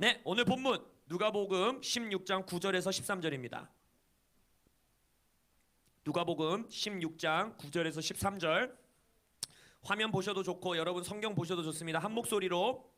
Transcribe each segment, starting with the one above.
네, 오늘 본문 누가복음 16장 9절에서 13절입니다. 누가복음 16장 9절에서 13절 화면 보셔도 좋고 여러분 성경 보셔도 좋습니다. 한 목소리로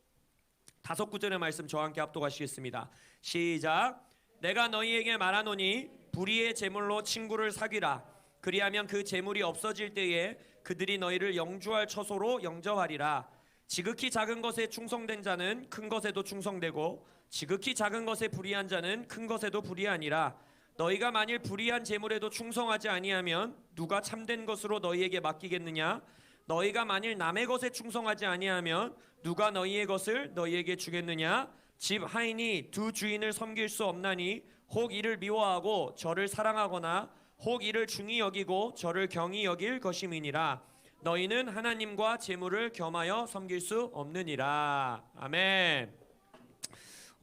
다섯 구절의 말씀 저와 함께 합독하시겠습니다. 시작. 내가 너희에게 말하노니 불의의 제물로 친구를 사귀라. 그리하면 그 제물이 없어질 때에 그들이 너희를 영주할 처소로 영접하리라. 지극히 작은 것에 충성된 자는 큰 것에도 충성되고 지극히 작은 것에 불의한 자는 큰 것에도 불의하니라. 너희가 만일 불의한 제물에도 충성하지 아니하면 누가 참된 것으로 너희에게 맡기겠느냐? 너희가 만일 남의 것에 충성하지 아니하면 누가 너희의 것을 너희에게 주겠느냐? 집 하인이 두 주인을 섬길 수 없나니 혹 이를 미워하고 저를 사랑하거나 혹 이를 중히 여기고 저를 경히 여길 것임이니라. 너희는 하나님과 재물을 겸하여 섬길 수 없느니라. 아멘.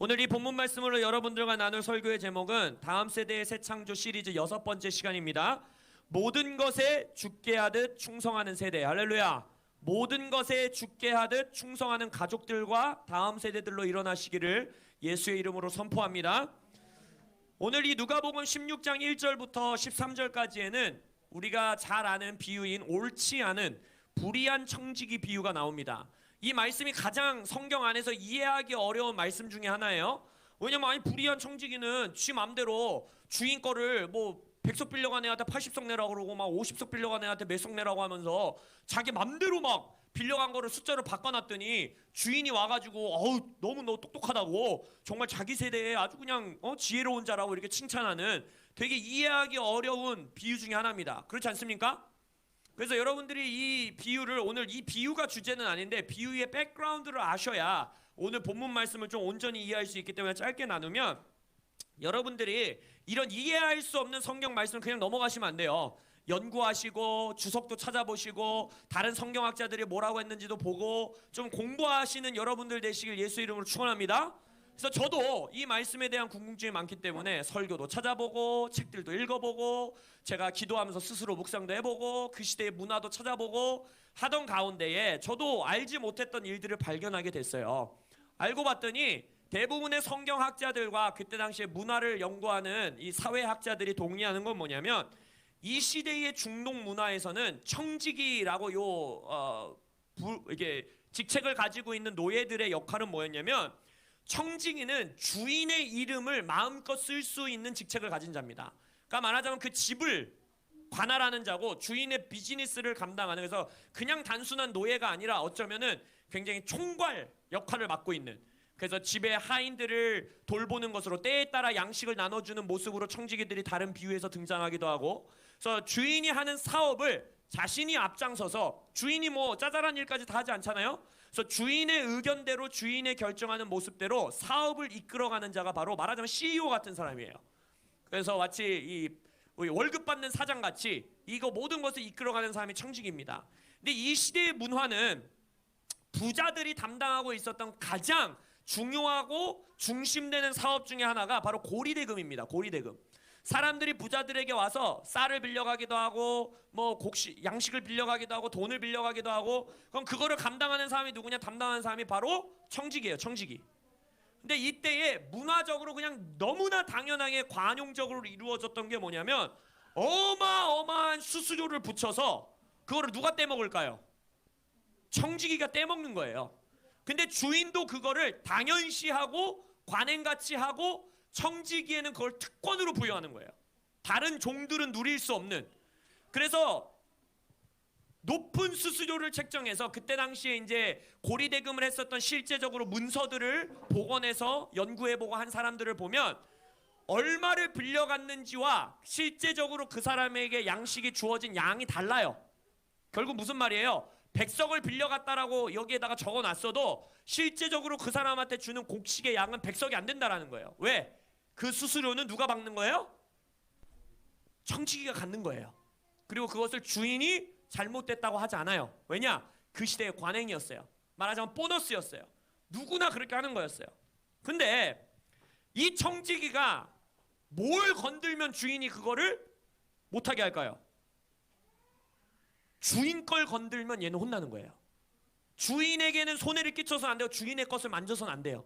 오늘 이 본문 말씀으로 여러분들과 나눌 설교의 제목은 다음 세대의 새 창조 시리즈 여섯 번째 시간입니다. 모든 것에 죽게 하듯 충성하는 세대. 할렐루야. 모든 것에 죽게 하듯 충성하는 가족들과 다음 세대들로 일어나시기를 예수의 이름으로 선포합니다. 오늘 이 누가복음 16장 1절부터 13절까지에는 우리가 잘 아는 비유인 옳지 않은 불의한 청지기 비유가 나옵니다. 이 말씀이 가장 성경 안에서 이해하기 어려운 말씀 중에 하나예요. 왜냐면 아니 불의한 청지기는 지 맘대로 주인 거를 뭐 100석 빌려간 애한테 80석 내라고 그러고 막 50석 빌려간 애한테 몇석 내라고 하면서 자기 맘대로 막 빌려간 거를 숫자를 바꿔놨더니 주인이 와가지고 어우 너무 너 똑똑하다고 정말 자기 세대에 아주 그냥 어, 지혜로운 자라고 이렇게 칭찬하는 되게 이해하기 어려운 비유 중에 하나입니다. 그렇지 않습니까? 그래서 여러분들이 이 비유를 오늘 이 비유가 주제는 아닌데 비유의 백그라운드를 아셔야 오늘 본문 말씀을 좀 온전히 이해할 수 있기 때문에 짧게 나누면 여러분들이 이런 이해할 수 없는 성경 말씀을 그냥 넘어가시면 안 돼요. 연구하시고 주석도 찾아보시고 다른 성경학자들이 뭐라고 했는지도 보고 좀 공부하시는 여러분들 되시길 예수 이름으로 축원합니다. 그래서 저도 이 말씀에 대한 궁금증이 많기 때문에 설교도 찾아보고 책들도 읽어보고 제가 기도하면서 스스로 묵상도 해보고 그 시대의 문화도 찾아보고 하던 가운데에 저도 알지 못했던 일들을 발견하게 됐어요. 알고 봤더니 대부분의 성경학자들과 그때 당시에 문화를 연구하는 이 사회학자들이 동의하는 건 뭐냐면 이 시대의 중동 문화에서는 청지기라고 요 어, 부, 이게 직책을 가지고 있는 노예들의 역할은 뭐였냐면 청지기는 주인의 이름을 마음껏 쓸 수 있는 직책을 가진 자입니다. 그러니까 말하자면 그 집을 관할하는 자고 주인의 비즈니스를 감당하는 그래서 그냥 단순한 노예가 아니라 어쩌면은 굉장히 총괄 역할을 맡고 있는 그래서 집의 하인들을 돌보는 것으로 때에 따라 양식을 나눠주는 모습으로 청지기들이 다른 비유에서 등장하기도 하고 그래서 주인이 하는 사업을 자신이 앞장서서 주인이 뭐 짜잘한 일까지 다 하지 않잖아요. 그래서 주인의 의견대로 주인의 결정하는 모습대로 사업을 이끌어가는 자가 바로 말하자면 CEO 같은 사람이에요. 그래서 마치 이 월급 받는 사장 같이 이거 모든 것을 이끌어가는 사람이 청직입니다. 근데 이 시대의 문화는 부자들이 담당하고 있었던 가장 중요하고 중심되는 사업 중에 하나가 바로 고리대금입니다. 고리대금. 사람들이 부자들에게 와서 쌀을 빌려가기도 하고 뭐 곡식 양식을 빌려가기도 하고 돈을 빌려가기도 하고 그럼 그거를 감당하는 사람이 누구냐 담당하는 사람이 바로 청직이에요 청직이 근데 이때에 문화적으로 그냥 너무나 당연하게 관용적으로 이루어졌던 게 뭐냐면 어마어마한 수수료를 붙여서 그거를 누가 떼먹을까요? 청지기가 떼먹는 거예요. 근데 주인도 그거를 당연시하고 관행같이 하고 청지기에는 그걸 특권으로 부여하는 거예요. 다른 종들은 누릴 수 없는. 그래서 높은 수수료를 책정해서 그때 당시에 이제 고리 대금을 했었던 실제적으로 문서들을 복원해서 연구해보고 한 사람들을 보면 얼마를 빌려갔는지와 실제적으로 그 사람에게 양식이 주어진 양이 달라요. 결국 무슨 말이에요? 백석을 빌려갔다라고 여기에다가 적어놨어도 실제적으로 그 사람한테 주는 곡식의 양은 백석이 안 된다라는 거예요. 왜? 그 수수료는 누가 받는 거예요? 청지기가 갖는 거예요. 그리고 그것을 주인이 잘못됐다고 하지 않아요. 왜냐? 그 시대의 관행이었어요. 말하자면 보너스였어요. 누구나 그렇게 하는 거였어요. 근데 이 청지기가 뭘 건들면 주인이 그거를 못하게 할까요? 주인 걸 건들면 얘는 혼나는 거예요. 주인에게는 손해를 끼쳐서 안 돼요. 주인의 것을 만져서는 안 돼요.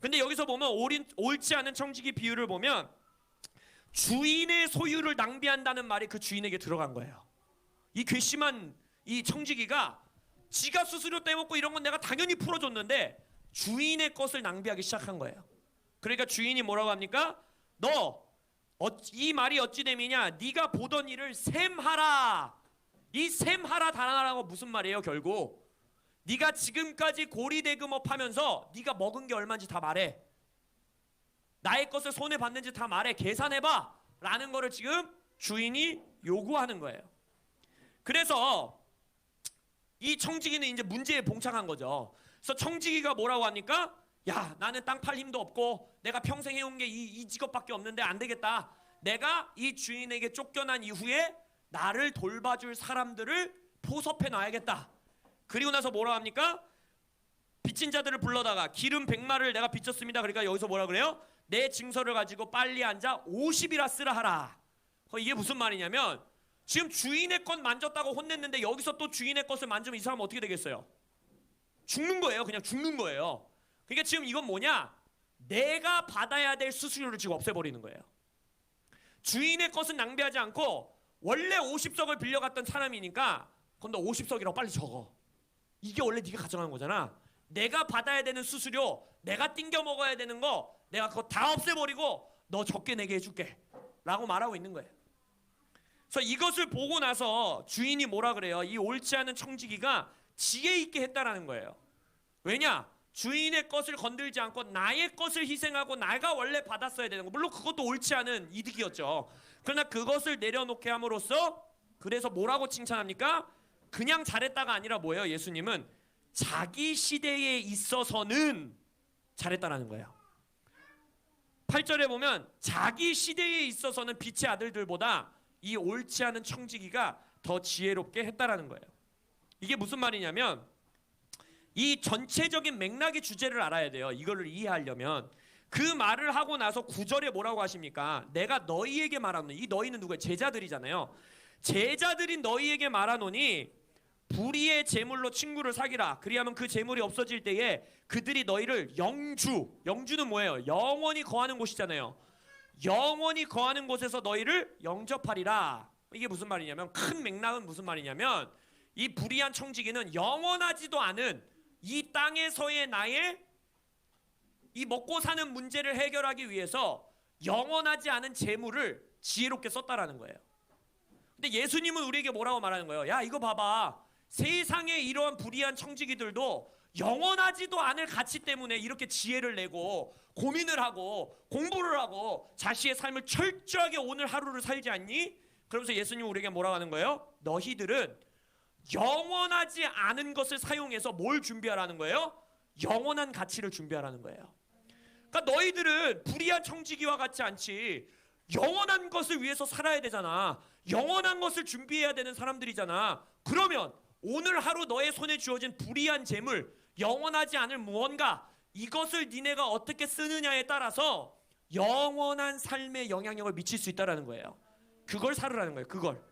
근데 여기서 보면 옳인, 옳지 않은 청지기 비유를 보면 주인의 소유를 낭비한다는 말이 그 주인에게 들어간 거예요. 이 괘씸한 이 청지기가 지가 수수료 떼먹고 이런 건 내가 당연히 풀어줬는데 주인의 것을 낭비하기 시작한 거예요. 그러니까 주인이 뭐라고 합니까? 너이 말이 어찌 됨이냐? 네가 보던 일을 셈하라. 이 셈하라 단하라고 무슨 말이에요? 결국 네가 지금까지 고리대금업 하면서 네가 먹은 게 얼마인지 다 말해. 나의 것을 손에 받는지 다 말해. 계산해 봐. 라는 거를 지금 주인이 요구하는 거예요. 그래서 이 청지기는 이제 문제에 봉착한 거죠. 그래서 청지기가 뭐라고 합니까? 야, 나는 땅 팔 힘도 없고 내가 평생 해온 게이 이 직업밖에 없는데 안 되겠다. 내가 이 주인에게 쫓겨난 이후에 나를 돌봐줄 사람들을 포섭해 놔야겠다. 그리고 나서 뭐라 합니까? 빚진 자들을 불러다가 기름 백마를 내가 빚졌습니다. 그러니까 여기서 뭐라 그래요? 내 증서를 가지고 빨리 앉아 50이라 쓰라 하라. 어, 이게 무슨 말이냐면 지금 주인의 것 만졌다고 혼냈는데 여기서 또 주인의 것을 만지면 이 사람 어떻게 되겠어요? 죽는 거예요. 그냥 죽는 거예요. 그러니까 지금 이건 뭐냐? 내가 받아야 될 수수료를 지금 없애버리는 거예요. 주인의 것은 낭비하지 않고 원래 50석을 빌려갔던 사람이니까 너 50석이라고 빨리 적어. 이게 원래 네가 가져간 거잖아. 내가 받아야 되는 수수료, 내가 띵겨 먹어야 되는 거, 내가 그거 다 없애버리고 너 적게 내게 해줄게. 라고 말하고 있는 거예요. 그래서 이것을 보고 나서 주인이 뭐라 그래요? 이 옳지 않은 청지기가 지혜 있게 했다라는 거예요. 왜냐? 주인의 것을 건들지 않고 나의 것을 희생하고 나가 원래 받았어야 되는 거. 물론 그것도 옳지 않은 이득이었죠. 그러나 그것을 내려놓게 함으로써 그래서 뭐라고 칭찬합니까? 그냥 잘했다가 아니라 뭐예요? 예수님은 자기 시대에 있어서는 잘했다라는 거예요. 8절에 보면 자기 시대에 있어서는 빛의 아들들보다 이 옳지 않은 청지기가 더 지혜롭게 했다라는 거예요. 이게 무슨 말이냐면 이 전체적인 맥락의 주제를 알아야 돼요. 이거를 이해하려면 그 말을 하고 나서 구절에 뭐라고 하십니까? 내가 너희에게 말하노니 이 너희는 누구예요? 제자들이잖아요. 제자들인 너희에게 말하노니 불의의 재물로 친구를 사귀라. 그리하면 그 재물이 없어질 때에 그들이 너희를 영주, 영주는 뭐예요? 영원히 거하는 곳이잖아요. 영원히 거하는 곳에서 너희를 영접하리라. 이게 무슨 말이냐면 큰 맥락은 무슨 말이냐면 이 불의한 청지기는 영원하지도 않은 이 땅에서의 나의 이 먹고 사는 문제를 해결하기 위해서 영원하지 않은 재물을 지혜롭게 썼다라는 거예요. 근데 예수님은 우리에게 뭐라고 말하는 거예요? 야 이거 봐봐. 세상에 이러한 불의한 청지기들도 영원하지도 않을 가치 때문에 이렇게 지혜를 내고 고민을 하고 공부를 하고 자신의 삶을 철저하게 오늘 하루를 살지 않니? 그러면서 예수님 우리에게 뭐라고 하는 거예요? 너희들은 영원하지 않은 것을 사용해서 뭘 준비하라는 거예요? 영원한 가치를 준비하라는 거예요. 그러니까 너희들은 불의한 청지기와 같지 않지. 영원한 것을 위해서 살아야 되잖아. 영원한 것을 준비해야 되는 사람들이잖아. 그러면 오늘 하루 너의 손에 주어진 불의한 재물, 영원하지 않을 무언가 이것을 니네가 어떻게 쓰느냐에 따라서 영원한 삶에 영향력을 미칠 수 있다라는 거예요. 그걸 살으라는 거예요. 그걸.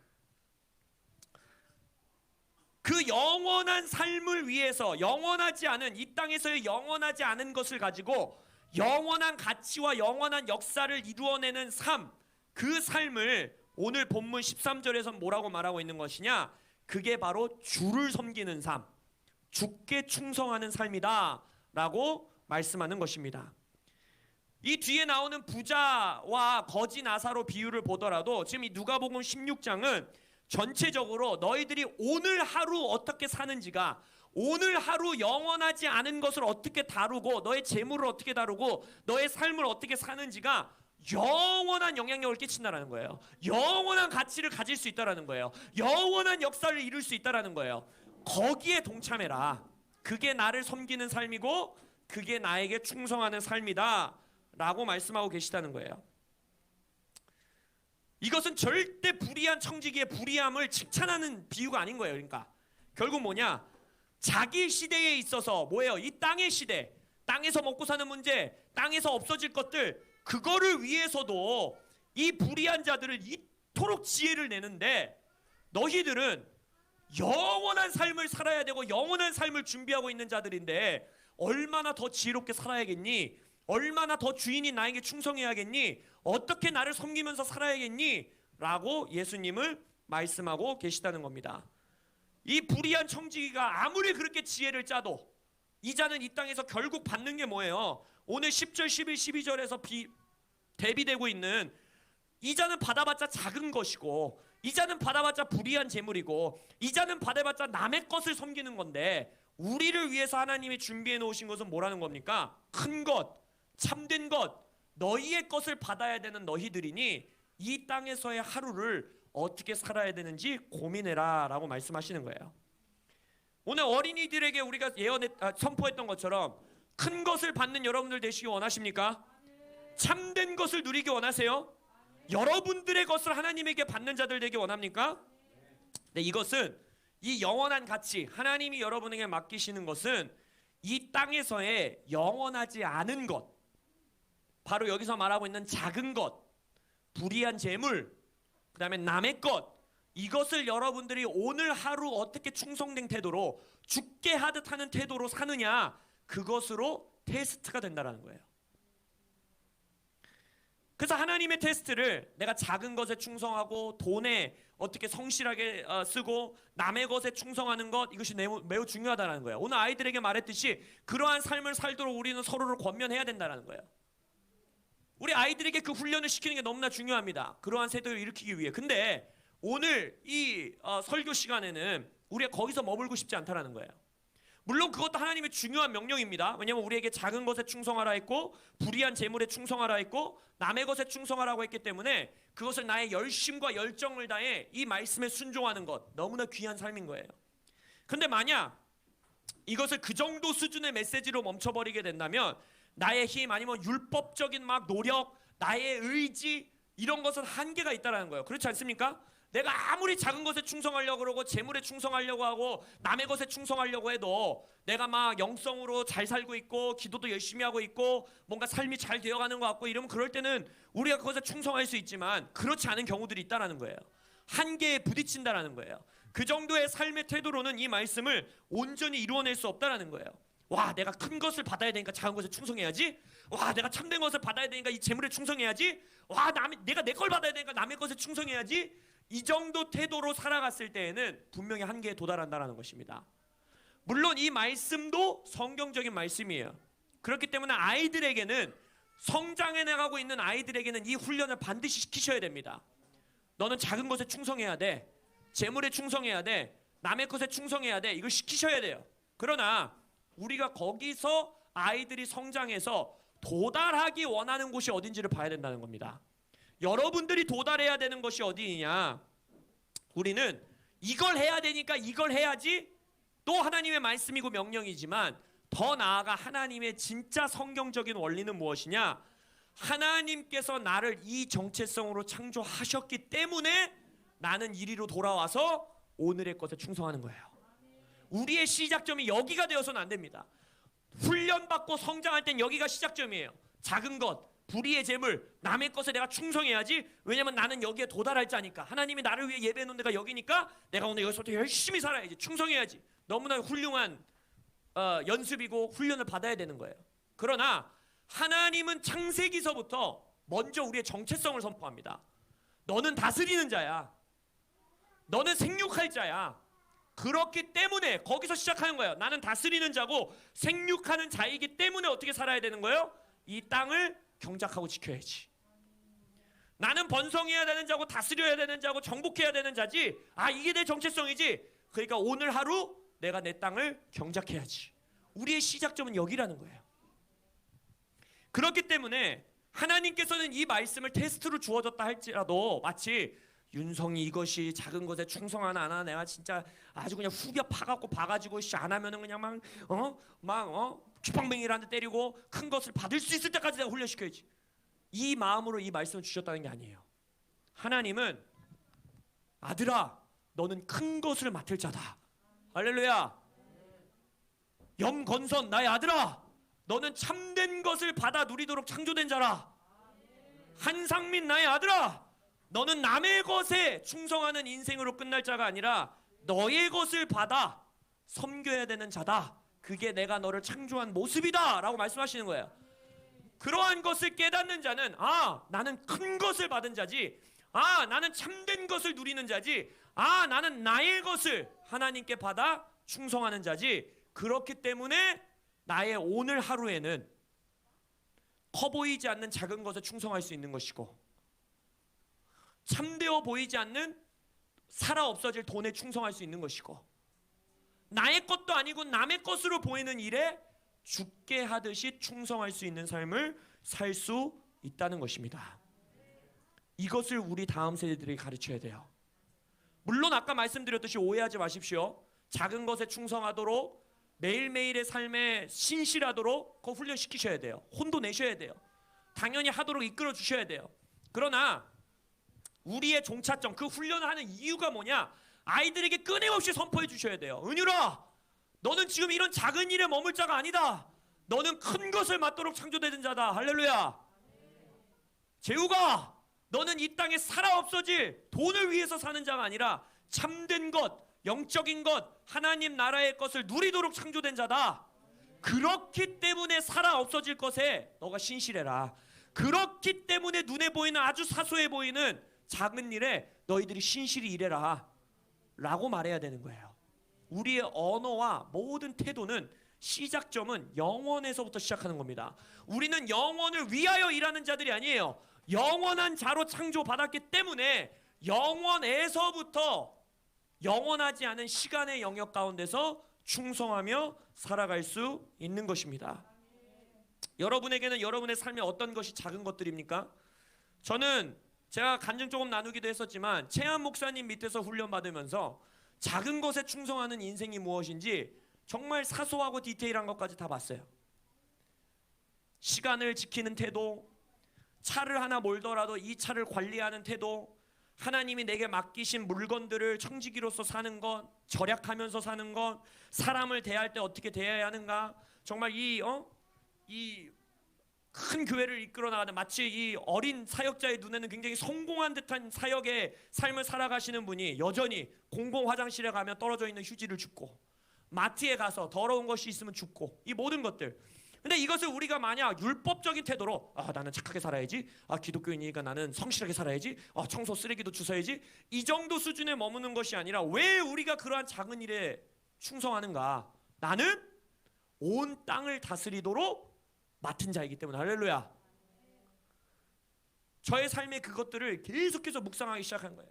그 영원한 삶을 위해서 영원하지 않은 이 땅에서의 영원하지 않은 것을 가지고 영원한 가치와 영원한 역사를 이루어내는 삶, 그 삶을 오늘 본문 13절에서 뭐라고 말하고 있는 것이냐? 그게 바로 주를 섬기는 삶, 주께 충성하는 삶이다 라고 말씀하는 것입니다. 이 뒤에 나오는 부자와 거지 나사로 비유를 보더라도 지금 이 누가복음 16장은 전체적으로 너희들이 오늘 하루 어떻게 사는지가 오늘 하루 영원하지 않은 것을 어떻게 다루고 너의 재물을 어떻게 다루고 너의 삶을 어떻게 사는지가 영원한 영향력을 끼친다라는 거예요. 영원한 가치를 가질 수 있다라는 거예요. 영원한 역사를 이룰 수 있다라는 거예요. 거기에 동참해라. 그게 나를 섬기는 삶이고 그게 나에게 충성하는 삶이다 라고 말씀하고 계시다는 거예요. 이것은 절대 불의한 청지기의 불의함을 칭찬하는 비유가 아닌 거예요. 그러니까 결국 뭐냐? 자기 시대에 있어서 뭐예요? 이 땅의 시대, 땅에서 먹고 사는 문제, 땅에서 없어질 것들 그거를 위해서도 이 불의한 자들을 이토록 지혜를 내는데 너희들은 영원한 삶을 살아야 되고 영원한 삶을 준비하고 있는 자들인데 얼마나 더 지혜롭게 살아야겠니? 얼마나 더 주인이 나에게 충성해야겠니? 어떻게 나를 섬기면서 살아야겠니? 라고 예수님을 말씀하고 계시다는 겁니다. 이 불의한 청지기가 아무리 그렇게 지혜를 짜도 이자는 이 땅에서 결국 받는 게 뭐예요? 오늘 10절, 11, 12절에서 비, 대비되고 있는 이자는 받아봤자 작은 것이고 이자는 받아봤자 불의한 재물이고 이자는 받아봤자 남의 것을 섬기는 건데 우리를 위해서 하나님이 준비해 놓으신 것은 뭐라는 겁니까? 큰 것, 참된 것, 너희의 것을 받아야 되는 너희들이니 이 땅에서의 하루를 어떻게 살아야 되는지 고민해라 라고 말씀하시는 거예요. 오늘 어린이들에게 우리가 예언했 아, 선포했던 것처럼 큰 것을 받는 여러분들 되시기 원하십니까? 참된 것을 누리기 원하세요? 여러분들의 것을 하나님에게 받는 자들 되기 원합니까? 네, 이것은 이 영원한 가치 하나님이 여러분에게 맡기시는 것은 이 땅에서의 영원하지 않은 것 바로 여기서 말하고 있는 작은 것 불의한 재물 그 다음에 남의 것 이것을 여러분들이 오늘 하루 어떻게 충성된 태도로 죽게 하듯 하는 태도로 사느냐 그것으로 테스트가 된다라는 거예요. 그래서 하나님의 테스트를 내가 작은 것에 충성하고 돈에 어떻게 성실하게 어, 쓰고 남의 것에 충성하는 것 이것이 매우, 중요하다는 거예요. 오늘 아이들에게 말했듯이 그러한 삶을 살도록 우리는 서로를 권면해야 된다는 거예요. 우리 아이들에게 그 훈련을 시키는 게 너무나 중요합니다. 그러한 세대를 일으키기 위해. 근데 오늘 이 어, 설교 시간에는 우리가 거기서 머물고 싶지 않다라는 거예요. 물론 그것도 하나님의 중요한 명령입니다. 왜냐하면 우리에게 작은 것에 충성하라 했고 불의한 재물에 충성하라 했고 남의 것에 충성하라고 했기 때문에 그것을 나의 열심과 열정을 다해 이 말씀에 순종하는 것 너무나 귀한 삶인 거예요. 근데 만약 이것을 그 정도 수준의 메시지로 멈춰버리게 된다면 나의 힘 아니면 율법적인 막 노력, 나의 의지 이런 것은 한계가 있다라는 거예요. 그렇지 않습니까? 내가 아무리 작은 것에 충성하려고 그러고 재물에 충성하려고 하고 남의 것에 충성하려고 해도 내가 막 영성으로 잘 살고 있고 기도도 열심히 하고 있고 뭔가 삶이 잘 되어가는 것 같고 이러면 그럴 때는 우리가 그것에 충성할 수 있지만 그렇지 않은 경우들이 있다라는 거예요. 한계에 부딪힌다라는 거예요. 그 정도의 삶의 태도로는 이 말씀을 온전히 이루어낼 수 없다라는 거예요. 와, 내가 큰 것을 받아야 되니까 작은 것에 충성해야지. 와, 내가 참된 것을 받아야 되니까 이 재물에 충성해야지. 와, 남의 내가 내 걸 받아야 되니까 남의 것에 충성해야지. 이 정도 태도로 살아갔을 때에는 분명히 한계에 도달한다라는 것입니다. 물론 이 말씀도 성경적인 말씀이에요. 그렇기 때문에 아이들에게는 성장해 나가고 있는 아이들에게는 이 훈련을 반드시 시키셔야 됩니다. 너는 작은 것에 충성해야 돼. 재물에 충성해야 돼. 남의 것에 충성해야 돼. 이걸 시키셔야 돼요. 그러나 우리가 거기서 아이들이 성장해서 도달하기 원하는 곳이 어딘지를 봐야 된다는 겁니다. 여러분들이 도달해야 되는 것이 어디냐? 우리는 이걸 해야 되니까 이걸 해야지 또 하나님의 말씀이고 명령이지만 더 나아가 하나님의 진짜 성경적인 원리는 무엇이냐? 하나님께서 나를 이 정체성으로 창조하셨기 때문에 나는 이리로 돌아와서 오늘의 것에 충성하는 거예요. 우리의 시작점이 여기가 되어서는 안 됩니다. 훈련받고 성장할 땐 여기가 시작점이에요. 작은 것, 불의의 재물, 남의 것에 내가 충성해야지. 왜냐면 나는 여기에 도달할 자니까. 하나님이 나를 위해 예배해 놓은 데가 여기니까 내가 오늘 여기서부터 열심히 살아야지. 충성해야지. 너무나 훌륭한 어, 연습이고 훈련을 받아야 되는 거예요. 그러나 하나님은 창세기서부터 먼저 우리의 정체성을 선포합니다. 너는 다스리는 자야. 너는 생육할 자야. 그렇기 때문에 거기서 시작하는 거예요. 나는 다스리는 자고 생육하는 자이기 때문에 어떻게 살아야 되는 거예요? 이 땅을 경작하고 지켜야지. 나는 번성해야 되는 자고 다스려야 되는 자고 정복해야 되는 자지. 아 이게 내 정체성이지. 그러니까 오늘 하루 내가 내 땅을 경작해야지. 우리의 시작점은 여기라는 거예요. 그렇기 때문에 하나님께서는 이 말씀을 테스트로 주어졌다 할지라도 마치 윤성이 이것이 작은 것에 충성하나 안 하나 내가 진짜 아주 그냥 후벼 파갖고 봐가지고 씨 안 하면은 그냥 막 어 막어 쥐팡뱅이라는 데 때리고 큰 것을 받을 수 있을 때까지 내가 훈련시켜야지. 이 마음으로 이 말씀을 주셨다는 게 아니에요. 하나님은 아들아 너는 큰 것을 맡을 자다. 할렐루야. 염건선 나의 아들아 너는 참된 것을 받아 누리도록 창조된 자라. 한상민 나의 아들아 너는 남의 것에 충성하는 인생으로 끝날 자가 아니라 너의 것을 받아 섬겨야 되는 자다. 그게 내가 너를 창조한 모습이다. 라고 말씀하시는 거예요. 이러한 것을 깨닫는 자는 아 나는 큰 것을 받은 자지 아 나는 참된 것을 누리는 자지 아 나는 나의 것을 하나님께 받아 충성하는 자지 그렇기 때문에 나의 오늘 하루에는 커 보이지 않는 작은 것에 충성할 수 있는 것이고 참되어 보이지 않는 살아 없어질 돈에 충성할 수 있는 것이고 나의 것도 아니고 남의 것으로 보이는 일에 죽게 하듯이 충성할 수 있는 삶을 살 수 있다는 것입니다. 이것을 우리 다음 세대들이 가르쳐야 돼요. 물론 아까 말씀드렸듯이 오해하지 마십시오. 작은 것에 충성하도록 매일매일의 삶에 신실하도록 그거 훈련시키셔야 돼요. 혼도 내셔야 돼요. 당연히 하도록 이끌어 주셔야 돼요. 그러나 우리의 종차점 그 훈련을 하는 이유가 뭐냐? 아이들에게 끊임없이 선포해 주셔야 돼요. 은유라, 너는 지금 이런 작은 일에 머물 자가 아니다. 너는 큰 것을 맡도록 창조된 자다. 할렐루야. 재우가, 너는 이 땅에 살아 없어질 돈을 위해서 사는 자가 아니라 참된 것, 영적인 것, 하나님 나라의 것을 누리도록 창조된 자다. 그렇기 때문에 살아 없어질 것에 너가 신실해라. 그렇기 때문에 눈에 보이는 아주 사소해 보이는 작은 일에 너희들이 신실히 일해라. 라고 말해야 되는 거예요. 우리의 언어와 모든 태도는 시작점은 영원에서부터 시작하는 겁니다. 우리는 영원을 위하여 일하는 자들이 아니에요. 영원한 자로 창조받았기 때문에 영원에서부터 영원하지 않은 시간의 영역 가운데서 충성하며 살아갈 수 있는 것입니다. 여러분에게는 여러분의 삶에 어떤 것이 작은 것들입니까? 저는 제가 간증 조금 나누기도 했었지만 최한 목사님 밑에서 훈련 받으면서 작은 것에 충성하는 인생이 무엇인지 정말 사소하고 디테일한 것까지 다 봤어요. 시간을 지키는 태도, 차를 하나 몰더라도 이 차를 관리하는 태도, 하나님이 내게 맡기신 물건들을 청지기로서 사는 것, 절약하면서 사는 것, 사람을 대할 때 어떻게 대해야 하는가, 정말 이 어? 이 큰 교회를 이끌어 나가는 마치 이 어린 사역자의 눈에는 굉장히 성공한 듯한 사역의 삶을 살아가시는 분이 여전히 공공 화장실에 가면 떨어져 있는 휴지를 줍고 마트에 가서 더러운 것이 있으면 줍고 이 모든 것들. 근데 이것을 우리가 만약 율법적인 태도로 아 나는 착하게 살아야지 아 기독교인이니까 나는 성실하게 살아야지 아 청소 쓰레기도 주워야지 이 정도 수준에 머무는 것이 아니라 왜 우리가 그러한 작은 일에 충성하는가? 나는 온 땅을 다스리도록 맡은 자이기 때문에. 할렐루야. 저의 삶의 그것들을 계속해서 묵상하기 시작한 거예요.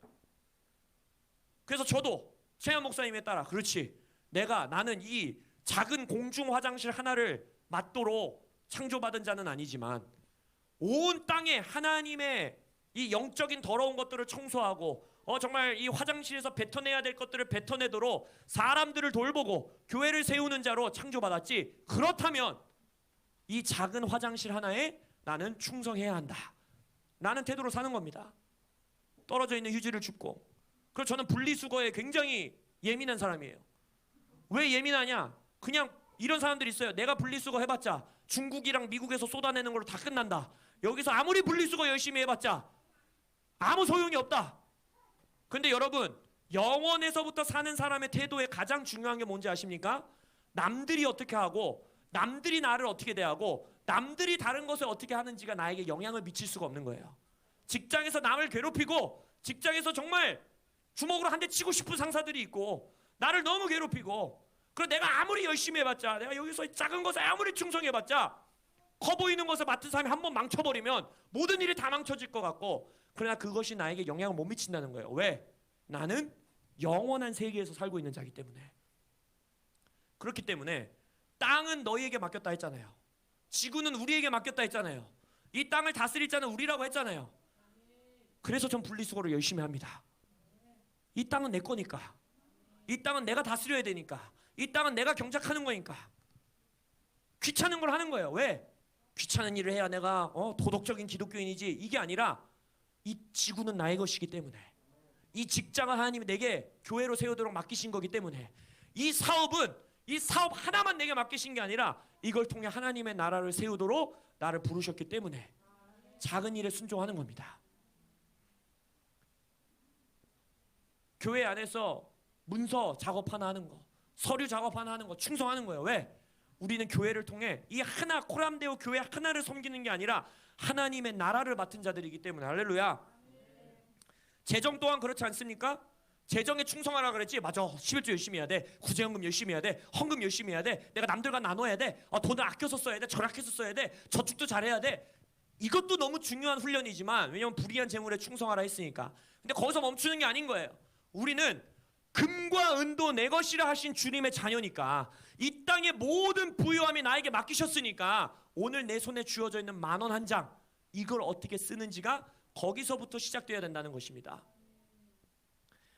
그래서 저도 최현 목사님에 따라 그렇지. 내가 나는 이 작은 공중 화장실 하나를 맞도록 창조받은 자는 아니지만 온 땅에 하나님의 이 영적인 더러운 것들을 청소하고 어 정말 이 화장실에서 뱉어내야 될 것들을 뱉어내도록 사람들을 돌보고 교회를 세우는 자로 창조받았지. 그렇다면 이 작은 화장실 하나에 나는 충성해야 한다 라는 태도로 사는 겁니다 떨어져 있는 휴지를 줍고 그리고 저는 분리수거에 굉장히 예민한 사람이에요 왜 예민하냐 그냥 이런 사람들이 있어요. 내가 분리수거 해봤자 중국이랑 미국에서 쏟아내는 걸로 다 끝난다. 여기서 아무리 분리수거 열심히 해봤자 아무 소용이 없다. 근데 여러분 영원에서부터 사는 사람의 태도에 가장 중요한 게 뭔지 아십니까? 남들이 어떻게 하고 남들이 나를 어떻게 대하고 남들이 다른 것을 어떻게 하는지가 나에게 영향을 미칠 수가 없는 거예요. 직장에서 남을 괴롭히고 직장에서 정말 주먹으로 한 대 치고 싶은 상사들이 있고 나를 너무 괴롭히고 그리고 내가 아무리 열심히 해봤자 내가 여기서 작은 것에 아무리 충성해봤자 커 보이는 것을 맡은 사람이 한 번 망쳐버리면 모든 일이 다 망쳐질 것 같고 그러나 그것이 나에게 영향을 못 미친다는 거예요 왜? 나는 영원한 세계에서 살고 있는 자기 때문에 그렇기 때문에 땅은 너희에게 맡겼다 했잖아요. 지구는 우리에게 맡겼다 했잖아요. 이 땅을 다스릴 자는 우리라고 했잖아요. 그래서 전 분리수거를 열심히 합니다. 이 땅은 내 거니까. 이 땅은 내가 다스려야 되니까. 이 땅은 내가 경작하는 거니까. 귀찮은 걸 하는 거예요. 왜? 귀찮은 일을 해야 내가 어, 도덕적인 기독교인이지. 이게 아니라 이 지구는 나의 것이기 때문에. 이 직장을 하나님이 내게 교회로 세우도록 맡기신 거기 때문에. 이 사업은 이 사업 하나만 내게 맡기신 게 아니라 이걸 통해 하나님의 나라를 세우도록 나를 부르셨기 때문에 작은 일에 순종하는 겁니다. 교회 안에서 문서 작업 하나 하는 거 서류 작업 하나 하는 거 충성하는 거예요. 왜? 우리는 교회를 통해 이 하나 코람데오 교회 하나를 섬기는 게 아니라 하나님의 나라를 맡은 자들이기 때문에 할렐루야. 재정 또한 그렇지 않습니까? 재정에 충성하라 그랬지. 맞아. 11조 열심히 해야 돼. 구제연금 열심히 해야 돼. 헌금 열심히 해야 돼. 내가 남들과 나눠야 돼. 어, 돈을 아껴서 써야 돼. 절약해서 써야 돼. 저축도 잘해야 돼. 이것도 너무 중요한 훈련이지만 왜냐면 불의한 재물에 충성하라 했으니까. 근데 거기서 멈추는 게 아닌 거예요. 우리는 금과 은도 내 것이라 하신 주님의 자녀니까 이 땅의 모든 부유함이 나에게 맡기셨으니까 오늘 내 손에 쥐어져 있는 만 원 한 장 이걸 어떻게 쓰는지가 거기서부터 시작돼야 된다는 것입니다.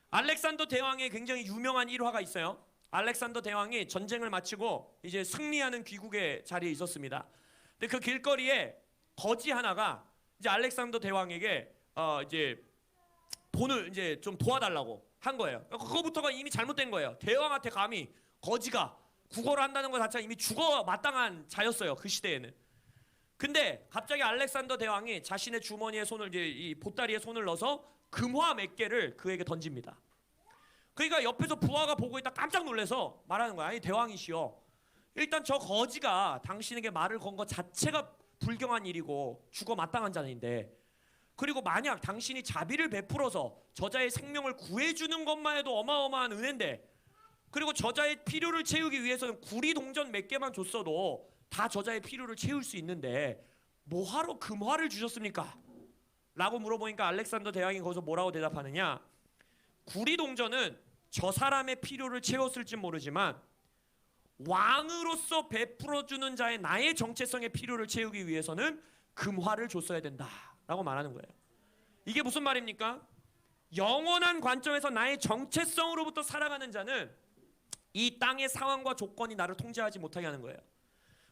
알렉산더 대왕의 굉장히 유명한 일화가 있어요. 알렉산더 대왕이 전쟁을 마치고 이제 승리하는 귀국의 자리에 있었습니다. 근데 그 길거리에 거지 하나가 이제 알렉산더 대왕에게 어 이제 돈을 이제 좀 도와달라고 한 거예요. 그러니까 그거부터가 이미 잘못된 거예요. 대왕한테 감히 거지가 국어를 한다는 것 자체가 이미 죽어 마땅한 자였어요. 그 시대에는. 근데 갑자기 알렉산더 대왕이 자신의 주머니에 손을 이제 이 보따리에 손을 넣어서 금화 몇 개를 그에게 던집니다. 그러니까 옆에서 부하가 보고 있다 깜짝 놀래서 말하는 거야. 아니 대왕이시여. 일단 저 거지가 당신에게 말을 건 것 자체가 불경한 일이고 죽어 마땅한 자인데 그리고 만약 당신이 자비를 베풀어서 저자의 생명을 구해주는 것만 해도 어마어마한 은혜인데 그리고 저자의 필요를 채우기 위해서는 구리 동전 몇 개만 줬어도 다 저자의 필요를 채울 수 있는데 뭐하러 금화를 주셨습니까? 라고 물어보니까 알렉산더 대왕이 거기서 뭐라고 대답하느냐 구리 동전은 저 사람의 필요를 채웠을지 모르지만 왕으로서 베풀어주는 자의 나의 정체성의 필요를 채우기 위해서는 금화를 줬어야 된다 라고 말하는 거예요. 이게 무슨 말입니까? 영원한 관점에서 나의 정체성으로부터 살아가는 자는 이 땅의 상황과 조건이 나를 통제하지 못하게 하는 거예요.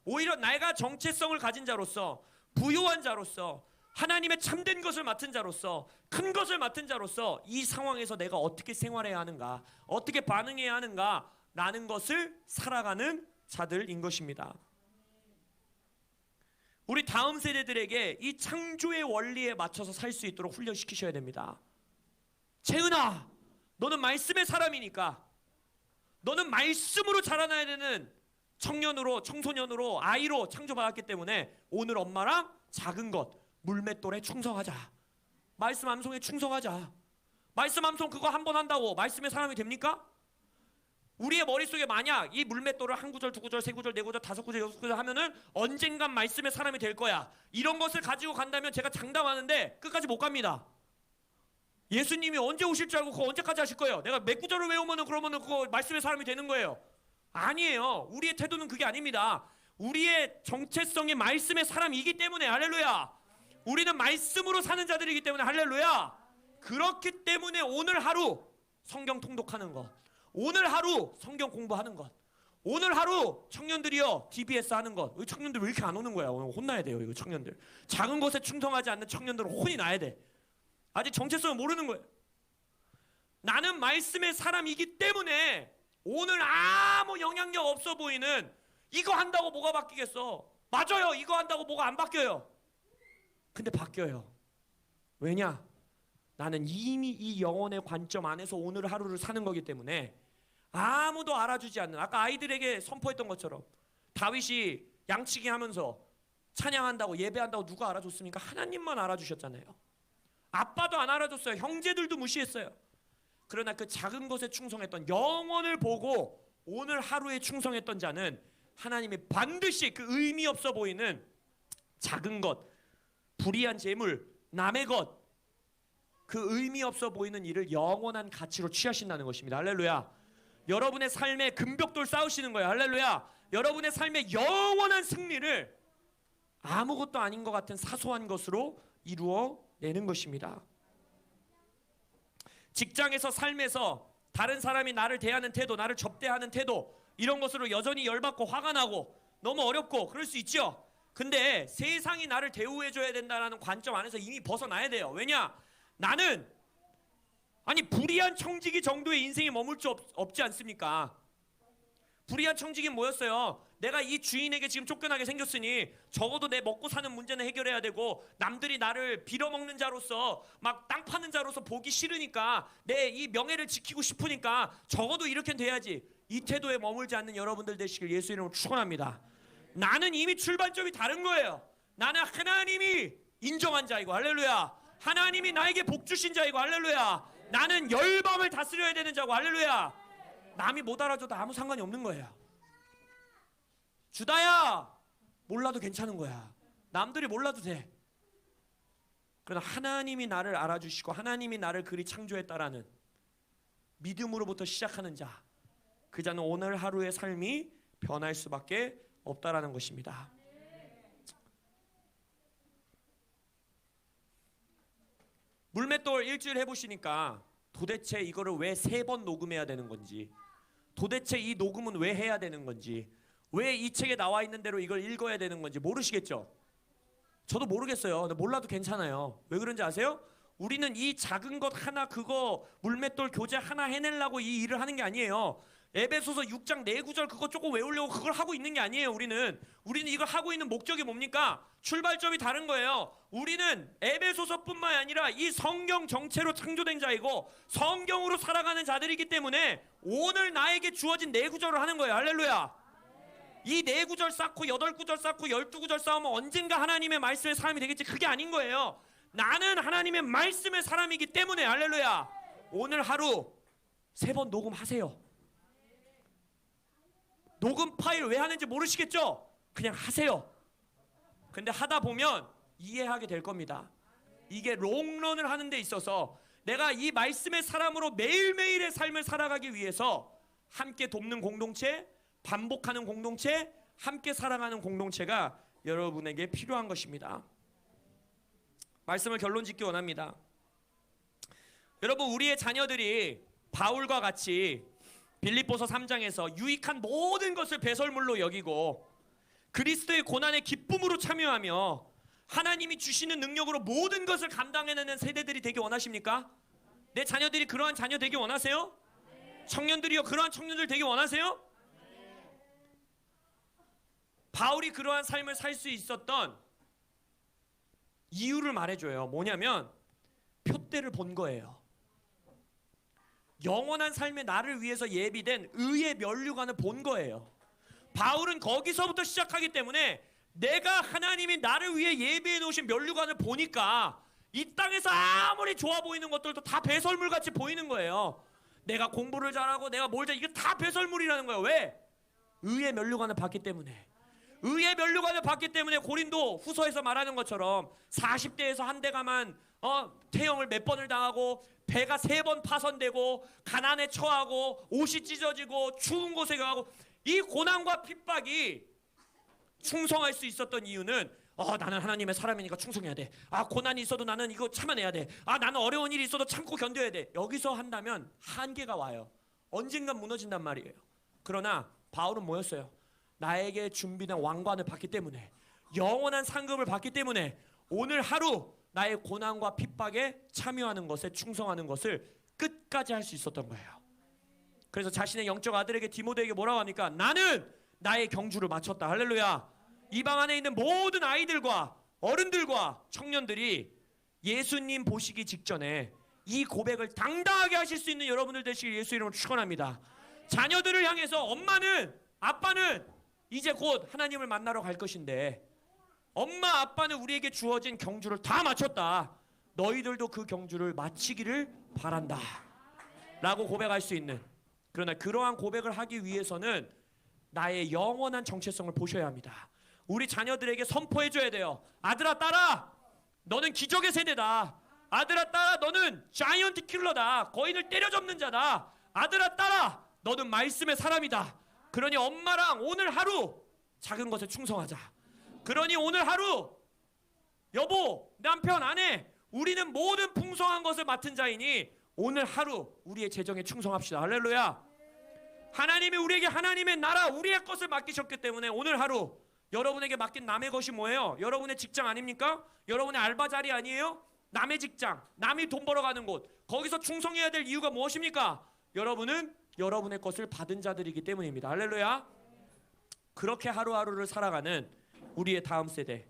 오히려 내가 정체성을 가진 자로서 부유한 자로서 하나님의 참된 것을 맡은 자로서 큰 것을 맡은 자로서 이 상황에서 내가 어떻게 생활해야 하는가 어떻게 반응해야 하는가 라는 것을 살아가는 자들인 것입니다. 우리 다음 세대들에게 이 창조의 원리에 맞춰서 살 수 있도록 훈련시키셔야 됩니다. 재은아, 너는 말씀의 사람이니까 너는 말씀으로 자라나야 되는 청년으로 청소년으로 아이로 창조받았기 때문에 오늘 엄마랑 작은 것 물맷돌에 충성하자. 말씀 암송에 충성하자. 말씀 암송 그거 한 번 한다고 말씀의 사람이 됩니까? 우리의 머릿속에 만약 이 물맷돌을 한 구절, 두 구절, 세 구절, 네 구절, 다섯 구절, 여섯 구절 하면은 언젠간 말씀의 사람이 될 거야. 이런 것을 가지고 간다면 제가 장담하는데 끝까지 못 갑니다. 예수님이 언제 오실 줄 알고 그거 언제까지 하실 거예요? 내가 몇 구절을 외우면은 그러면은 그거 말씀의 사람이 되는 거예요. 아니에요. 우리의 태도는 그게 아닙니다. 우리의 정체성이 말씀의 사람이기 때문에 할렐루야. 우리는 말씀으로 사는 자들이기 때문에 할렐루야. 그렇기 때문에 오늘 하루 성경 통독하는 것, 오늘 하루 성경 공부하는 것, 오늘 하루 청년들이요 DBS 하는 것. 이 청년들 왜 이렇게 안 오는 거야? 오늘 혼나야 돼요, 이거 청년들. 작은 것에 충성하지 않는 청년들은 혼이 나야 돼. 아직 정체성을 모르는 거예요. 나는 말씀의 사람이기 때문에 오늘 아무 영향력 없어 보이는 이거 한다고 뭐가 바뀌겠어? 맞아요. 이거 한다고 뭐가 안 바뀌어요. 근데 바뀌어요. 왜냐? 나는 이미 이 영혼의 관점 안에서 오늘 하루를 사는 거기 때문에 아무도 알아주지 않는 아까 아이들에게 선포했던 것처럼 다윗이 양치기 하면서 찬양한다고 예배한다고 누가 알아줬습니까? 하나님만 알아주셨잖아요. 아빠도 안 알아줬어요. 형제들도 무시했어요. 그러나 그 작은 것에 충성했던 영혼을 보고 오늘 하루에 충성했던 자는 하나님이 반드시 그 의미 없어 보이는 작은 것, 불의한 재물, 남의 것, 그 의미 없어 보이는 일을 영원한 가치로 취하신다는 것입니다. 할렐루야. 여러분의 삶에 금벽돌 쌓으시는 거예요. 할렐루야. 여러분의 삶에 영원한 승리를 아무것도 아닌 것 같은 사소한 것으로 이루어 내는 것입니다. 직장에서 삶에서 다른 사람이 나를 대하는 태도, 나를 접대하는 태도 이런 것으로 여전히 열받고 화가 나고 너무 어렵고 그럴 수 있죠. 근데 세상이 나를 대우해 줘야 된다라는 관점 안에서 이미 벗어나야 돼요. 왜냐? 나는 아니 불의한 청지기 정도의 인생에 머물 수 없, 없지 않습니까? 불의한 청지기 뭐였어요? 내가 이 주인에게 지금 쫓겨나게 생겼으니 적어도 내 먹고 사는 문제는 해결해야 되고 남들이 나를 빌어먹는 자로서 막 땅 파는 자로서 보기 싫으니까 내 이 명예를 지키고 싶으니까 적어도 이렇게 돼야지 이 태도에 머물지 않는 여러분들 되시길 예수 이름으로 축원합니다. 나는 이미 출발점이 다른 거예요. 나는 하나님이 인정한 자이고 할렐루야. 하나님이 나에게 복 주신 자이고 할렐루야. 나는 열방을 다스려야 되는 자고 할렐루야. 남이 못 알아줘도 아무 상관이 없는 거예요. 주다야 몰라도 괜찮은 거야. 남들이 몰라도 돼. 그러나 하나님이 나를 알아주시고 하나님이 나를 그리 창조했다라는 믿음으로부터 시작하는 자, 그 자는 오늘 하루의 삶이 변할 수밖에 없다라는 것입니다. 물맷돌 일주일 해보시니까 도대체 이거를 왜 세 번 녹음해야 되는 건지, 도대체 이 녹음은 왜 해야 되는 건지, 왜 이 책에 나와 있는 대로 이걸 읽어야 되는 건지 모르시겠죠? 저도 모르겠어요. 몰라도 괜찮아요. 왜 그런지 아세요? 우리는 이 작은 것 하나 그거 물맷돌 교재 하나 해내려고 이 일을 하는 게 아니에요. 에베소서 6장 4구절 그거 조금 외우려고 그걸 하고 있는 게 아니에요. 우리는 우리는 이걸 하고 있는 목적이 뭡니까? 출발점이 다른 거예요. 우리는 에베소서뿐만 아니라 이 성경 정체로 창조된 자이고 성경으로 살아가는 자들이기 때문에 오늘 나에게 주어진 네 구절을 하는 거예요. 할렐루야. 이 네 구절 쌓고 여덟 구절 쌓고 열두 구절 쌓으면 언젠가 하나님의 말씀의 사람이 되겠지. 그게 아닌 거예요. 나는 하나님의 말씀의 사람이기 때문에 할렐루야. 오늘 하루 세 번 녹음하세요. 녹음 파일 왜 하는지 모르시겠죠? 그냥 하세요. 근데 하다 보면 이해하게 될 겁니다. 이게 롱런을 하는 데 있어서 내가 이 말씀의 사람으로 매일매일의 삶을 살아가기 위해서 함께 돕는 공동체, 반복하는 공동체, 함께 살아가는 공동체가 여러분에게 필요한 것입니다. 말씀을 결론 짓기 원합니다. 여러분 우리의 자녀들이 바울과 같이 빌립보서 3장에서 유익한 모든 것을 배설물로 여기고 그리스도의 고난의 기쁨으로 참여하며 하나님이 주시는 능력으로 모든 것을 감당해내는 세대들이 되기 원하십니까? 내 자녀들이 그러한 자녀 되기 원하세요? 청년들이요 그러한 청년들 되기 원하세요? 바울이 그러한 삶을 살 수 있었던 이유를 말해줘요. 뭐냐면 표대를 본 거예요. 영원한 삶의 나를 위해서 예비된 의의 면류관을 본 거예요. 바울은 거기서부터 시작하기 때문에 내가 하나님이 나를 위해 예비해 놓으신 면류관을 보니까 이 땅에서 아무리 좋아 보이는 것들도 다 배설물 같이 보이는 거예요. 내가 공부를 잘하고 내가 뭘 잘, 이게 다 배설물이라는 거예요. 왜? 의의 면류관을 봤기 때문에. 의의 면류관을 봤기 때문에 고린도 후서에서 말하는 것처럼 40대에서 한 대가만 어, 태형을 몇 번을 당하고 배가 세 번 파손되고 가난에 처하고 옷이 찢어지고 추운 곳에 가고 이 고난과 핍박이 충성할 수 있었던 이유는 어, 나는 하나님의 사람이니까 충성해야 돼. 아 고난이 있어도 나는 이거 참아내야 돼. 아 나는 어려운 일이 있어도 참고 견뎌야 돼. 여기서 한다면 한계가 와요. 언젠간 무너진단 말이에요. 그러나 바울은 뭐였어요? 나에게 준비된 왕관을 받기 때문에 영원한 상급을 받기 때문에 오늘 하루 나의 고난과 핍박에 참여하는 것에 충성하는 것을 끝까지 할 수 있었던 거예요. 그래서 자신의 영적 아들에게 디모데에게 뭐라고 합니까? 나는 나의 경주를 마쳤다. 할렐루야. 이 방 안에 있는 모든 아이들과 어른들과 청년들이 예수님 보시기 직전에 이 고백을 당당하게 하실 수 있는 여러분들 되시길 예수 이름으로 축원합니다. 자녀들을 향해서 엄마는 아빠는 이제 곧 하나님을 만나러 갈 것인데 엄마 아빠는 우리에게 주어진 경주를 다 마쳤다. 너희들도 그 경주를 마치기를 바란다. 라고 고백할 수 있는 그러나 그러한 고백을 하기 위해서는 나의 영원한 정체성을 보셔야 합니다. 우리 자녀들에게 선포해 줘야 돼요. 아들아 딸아 너는 기적의 세대다. 아들아 딸아 너는 자이언트 킬러다. 거인을 때려잡는 자다. 아들아 딸아 너는 말씀의 사람이다. 그러니 엄마랑 오늘 하루 작은 것에 충성하자. 그러니 오늘 하루 여보, 남편, 아내 우리는 모든 풍성한 것을 맡은 자이니 오늘 하루 우리의 재정에 충성합시다. 할렐루야. 하나님이 우리에게 하나님의 나라 우리의 것을 맡기셨기 때문에 오늘 하루 여러분에게 맡긴 남의 것이 뭐예요? 여러분의 직장 아닙니까? 여러분의 알바 자리 아니에요? 남의 직장, 남이 돈 벌어가는 곳 거기서 충성해야 될 이유가 무엇입니까? 여러분은 여러분의 것을 받은 자들이기 때문입니다. 할렐루야. 그렇게 하루하루를 살아가는 우리의 다음 세대,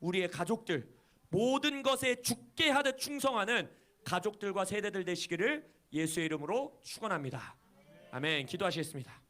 우리의 가족들 모든 것에 죽게 하듯 충성하는 가족들과 세대들 되시기를 예수의 이름으로 축원합니다. 아멘. 기도하시겠습니다.